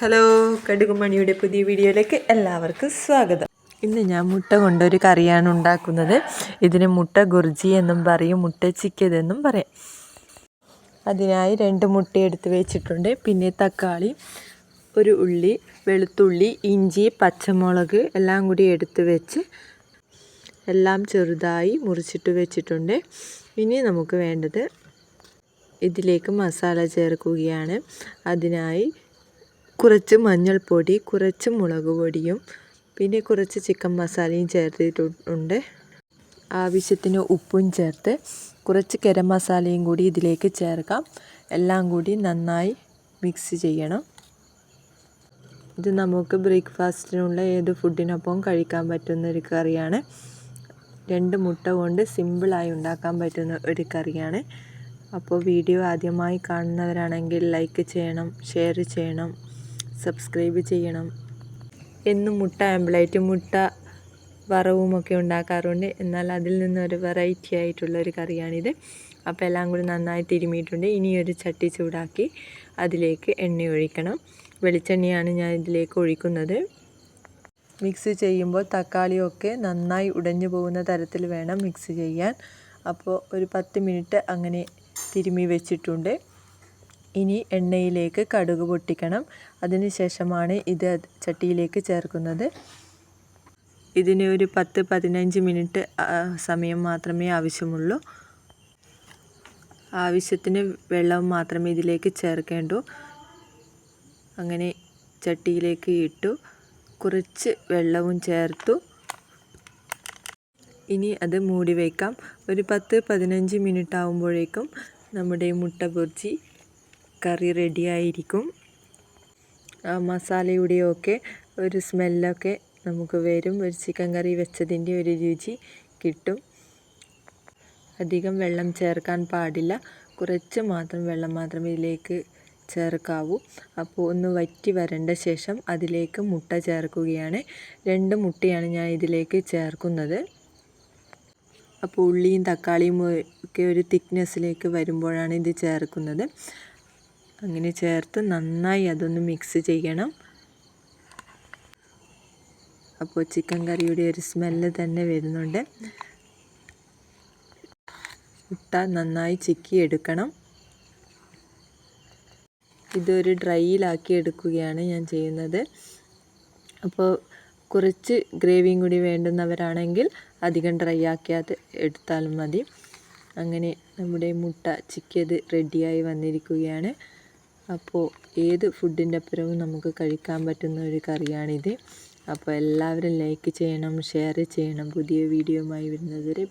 Hello കടുകുമണിയുടെ പുതിയ വീഡിയോയിലേക്ക് എല്ലാവർക്കും സ്വാഗതം. ഇന്ന് ഞാൻ മുട്ട കൊണ്ടൊരു കറിയാണ് ഉണ്ടാക്കുന്നത്. ഇതിന് മുട്ട ഗുർജി എന്നും പറയും മുട്ട ചിക്കതെന്നും പറയാം. അതിനായി രണ്ട് മുട്ട എടുത്ത് വെച്ചിട്ടുണ്ട്. പിന്നെ തക്കാളി ഒരു ഉള്ളി വെളുത്തുള്ളി ഇഞ്ചി പച്ചമുളക് എല്ലാം കൂടി എടുത്ത് വെച്ച് എല്ലാം ചെറുതായി മുറിച്ചിട്ട് വെച്ചിട്ടുണ്ട്. ഇനി നമുക്ക് വേണ്ടത് ഇതിലേക്ക് മസാല ചേർക്കുകയാണ്. അതിനായി കുറച്ച് മഞ്ഞൾപ്പൊടി കുറച്ച് മുളക് പൊടിയും പിന്നെ കുറച്ച് ചിക്കൻ മസാലയും ചേർത്തിട്ടുണ്ട്. ആവശ്യത്തിന് ഉപ്പും ചേർത്ത് കുറച്ച് ഗരം മസാലയും കൂടി ഇതിലേക്ക് ചേർക്കാം. എല്ലാം കൂടി നന്നായി മിക്സ് ചെയ്യണം. ഇത് നമുക്ക് ബ്രേക്ക്ഫാസ്റ്റിനുള്ള ഏത് ഫുഡിനൊപ്പം കഴിക്കാൻ പറ്റുന്ന ഒരു കറിയാണ്. രണ്ട് മുട്ട കൊണ്ട് സിമ്പിളായി ഉണ്ടാക്കാൻ പറ്റുന്ന ഒരു കറിയാണ്. അപ്പോൾ വീഡിയോ ആദ്യമായി കാണുന്നവരാണെങ്കിൽ ലൈക്ക് ചെയ്യണം ഷെയർ ചെയ്യണം. സബ്സ്ക്രൈബ് ചെയ്യണം. എന്നും മുട്ട ആംബ്ലേറ്റ് മുട്ട വറവുമൊക്കെ ഉണ്ടാക്കാറുണ്ട്. എന്നാൽ അതിൽ നിന്നൊരു വെറൈറ്റി ആയിട്ടുള്ള ഒരു കറിയാണിത്. അപ്പോൾ എല്ലാം കൂടി നന്നായി തിരുമിയിട്ടുണ്ട്. ഇനി ഒരു ചട്ടി ചൂടാക്കി അതിലേക്ക് എണ്ണ ഒഴിക്കണം. വെളിച്ചെണ്ണയാണ് ഞാൻ ഇതിലേക്ക് ഒഴിക്കുന്നത്. മിക്സ് ചെയ്യുമ്പോൾ തക്കാളിയൊക്കെ നന്നായി ഉടഞ്ഞു പോകുന്ന തരത്തിൽ വേണം മിക്സ് ചെയ്യാൻ. അപ്പോൾ ഒരു പത്ത് മിനിറ്റ് അങ്ങനെ തിരുമി വെച്ചിട്ടുണ്ട്. ഇനി എണ്ണയിലേക്ക് കടുക് പൊട്ടിക്കണം. അതിനുശേഷമാണ് ഇത് ചട്ടിയിലേക്ക് ചേർക്കുന്നത്. ഇതിന് ഒരു പത്ത് പതിനഞ്ച് മിനിറ്റ് സമയം മാത്രമേ ആവശ്യമുള്ളൂ. ആവശ്യത്തിന് വെള്ളം മാത്രമേ ഇതിലേക്ക് ചേർക്കേണ്ടൂ. അങ്ങനെ ചട്ടിയിലേക്ക് ഇട്ടു. കുറച്ച് വെള്ളവും ചേർത്തു. ഇനി അത് മൂടി വയ്ക്കാം ഒരു പത്ത് പതിനഞ്ച് മിനിറ്റ് ആകുമ്പോഴേക്കും നമ്മുടെ മുട്ട പൊരിച്ചി കറി റെഡിയായിരിക്കും ആ മസാലയുടെയൊക്കെ ഒരു സ്മെല്ലൊക്കെ നമുക്ക് വരും. ഒരു ചിക്കൻ കറി വെച്ചതിന്റെ ഒരു രുചി കിട്ടും. അധികം വെള്ളം ചേർക്കാൻ പാടില്ല. കുറച്ച് മാത്രം വെള്ളം മാത്രം ഇതിലേക്ക് ചേർക്കാവൂ. അപ്പോൾ ഒന്ന് വറ്റി വരേണ്ട ശേഷം അതിലേക്ക് മുട്ട ചേർക്കുകയാണ്. രണ്ട് മുട്ടയാണ് ഞാൻ ഇതിലേക്ക് ചേർക്കുന്നത്. അപ്പോൾ ഉള്ളിയും തക്കാളിയും ഒക്കെ ഒരു തിക്നെസ്സിലേക്ക് വരുമ്പോഴാണ് ഇത് ചേർക്കുന്നത്. അങ്ങനെ ചേർത്ത് നന്നായി അതൊന്ന് മിക്സ് ചെയ്യണം. അപ്പോൾ ചിക്കൻ കറിയുടെ ഒരു സ്മെല്ല് തന്നെ വരുന്നുണ്ട്. മുട്ട നന്നായി ചിക്കി എടുക്കണം ഇതൊരു ഡ്രൈയിലാക്കി എടുക്കുകയാണ് ഞാൻ ചെയ്യുന്നത്. അപ്പോൾ കുറച്ച് ഗ്രേവിയും കൂടി വേണ്ടുന്നവരാണെങ്കിൽ അധികം ഡ്രൈ ആക്കിയത് എടുത്താലും മതി. അങ്ങനെ നമ്മുടെ മുട്ട ചിക്കിയത് റെഡിയായി വന്നിരിക്കുകയാണ്. അപ്പോൾ ഏത് ഫുഡിന്റെ അപ്പുറവും നമുക്ക് കഴിക്കാൻ പറ്റുന്ന ഒരു കറിയാണിത്. അപ്പോൾ എല്ലാവരും ലൈക്ക് ചെയ്യണം ഷെയർ ചെയ്യണം. പുതിയ വീഡിയോയുമായി വരുന്നത് വരെ